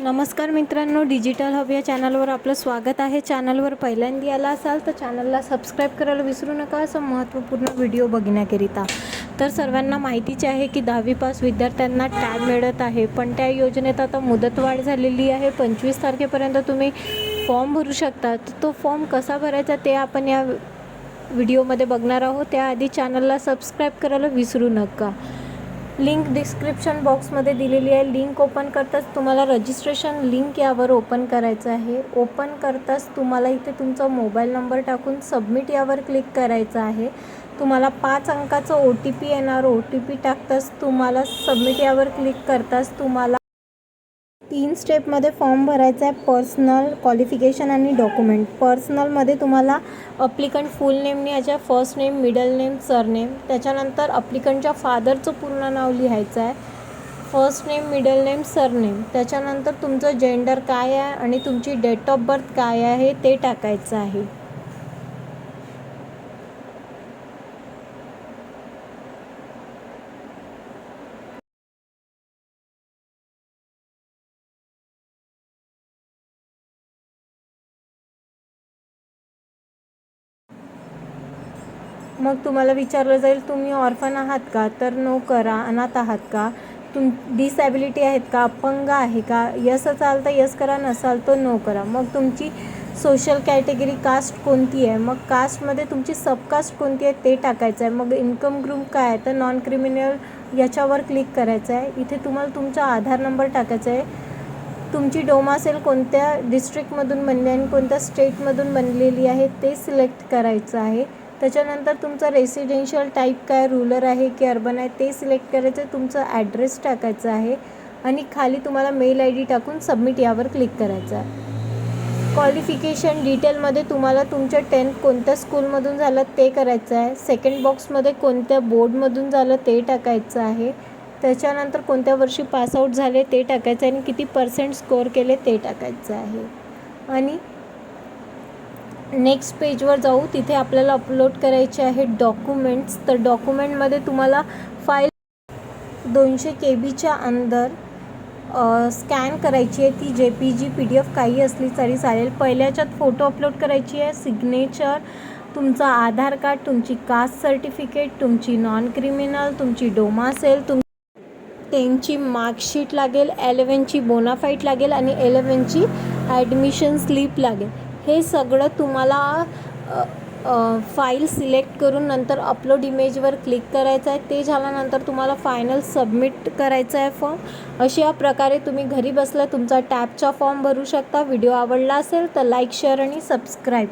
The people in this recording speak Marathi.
नमस्कार मित्रांनो डिजिटल हब या चॅनलवर आपलं स्वागत आहे. चॅनलवर पहिल्यांदा आला असाल तर चॅनलला सबस्क्राईब करायला विसरू नका. असं महत्त्वपूर्ण व्हिडिओ बघण्याकरिता. तर सर्वांना माहितीच आहे की दहावी पास विद्यार्थ्यांना टॅब मिळत आहे. पण त्या योजनेत आता मुदतवाढ झालेली आहे. पंचवीस तारखेपर्यंत तुम्ही फॉर्म भरू शकता. तो फॉर्म कसा भरायचा ते आपण या व्हिडिओमध्ये बघणार आहोत. त्याआधी चॅनलला सबस्क्राईब करायला विसरू नका. लिंक डिस्क्रिप्शन बॉक्समध्ये दिलेली आहे. लिंक ओपन करताच तुम्हाला रजिस्ट्रेशन लिंक यावर ओपन करायचं आहे. ओपन करताच तुम्हाला इथे तुमचा मोबाईल नंबर टाकून सबमिट यावर क्लिक करायचं आहे. तुम्हाला पाच अंकाचं ओ टी पी येणार. ओ टी पी टाकताच तुम्हाला सबमिट यावर क्लिक करताच तुम्हाला तीन स्टेपमध्ये फॉर्म भरायचा आहे पर्सनल क्वालिफिकेशन आणि डॉक्युमेंट. पर्सनलमध्ये तुम्हाला अप्लिकंट फुल नेमने याच्या first name middle name surname त्याच्यानंतर अप्लिकंटच्या फादरचं पूर्ण नाव लिहायचं आहे. First name middle name surname त्याच्यानंतर तुमचं जेंडर काय आहे आणि तुमची डेट ऑफ बर्थ काय आहे ते टाकायचं आहे. मग तुम्हाला विचारलं जाईल तुम्ही ऑर्फन आहात का? तर नो करा. अनाथ आहात का? तुम डिसॅबिलिटी आहेत का? अपंग आहे का? यस असाल तर यस करा. नसाल तर नो करा. मग तुमची सोशल कॅटेगरी कास्ट कोणती आहे? मग कास्टमध्ये तुमची सबकास्ट कोणती आहे ते टाकायचं आहे. मग इन्कम ग्रुप काय आहे? तर नॉन क्रिमिनल याच्यावर क्लिक करायचं आहे. इथे तुम्हाला तुमचा आधार नंबर टाकायचा आहे. तुमची डोमासेल कोणत्या डिस्ट्रिक्टमधून बनली आणि कोणत्या स्टेटमधून बनलेली आहे ते सिलेक्ट करायचं आहे. त्याच्यानंतर तुमचं रेसिडेन्शियल टाईप काय रुलर आहे की अर्बन आहे ते सिलेक्ट करायचं तुमचं ॲड्रेस टाकायचं आहे. आणि खाली तुम्हाला मेल आय डी टाकून सबमिट यावर क्लिक करायचं आहे. क्वालिफिकेशन डिटेलमध्ये तुम्हाला तुमच्या टेन्थ कोणत्या स्कूलमधून झालं ते करायचं आहे. सेकंड बॉक्समध्ये कोणत्या बोर्डमधून झालं ते टाकायचं आहे. त्याच्यानंतर कोणत्या वर्षी पासआउट झाले ते टाकायचं आहे आणि किती पर्सेंट स्कोअर केले ते टाकायचं आहे. आणि नेक्स्ट पेजवर जाऊ. तिथे आपल्याला अपलोड करायचे आहे डॉक्युमेंट्स तर डॉक्युमेंटमध्ये तुम्हाला फाईल दोनशे के बीच्या अंदर स्कॅन करायची आहे. ती J P G P D F काही असली तरी चालेल. पहिल्याच्यात फोटो अपलोड करायची आहे. सिग्नेचर तुमचं आधार कार्ड तुमची कास्ट सर्टिफिकेट तुमची नॉन क्रिमिनल तुमची डोमासेल तुम टेनची मार्कशीट लागेल एलेवनची बोनाफाईट लागेल आणि एलेवनची ॲडमिशन स्लिप लागेल. हे सगळं तुम्हाला फाईल सिलेक्ट करून नंतर अपलोड इमेजवर क्लिक करायचं आहे. ते झाल्यानंतर तुम्हाला फायनल सबमिट करायचं आहे फॉर्म अशा प्रकारे तुम्ही घरी बसल्या तुमचा टॅबचा फॉर्म भरू शकता. व्हिडिओ आवडला असेल तर लाईक शेअर आणि सबस्क्राईब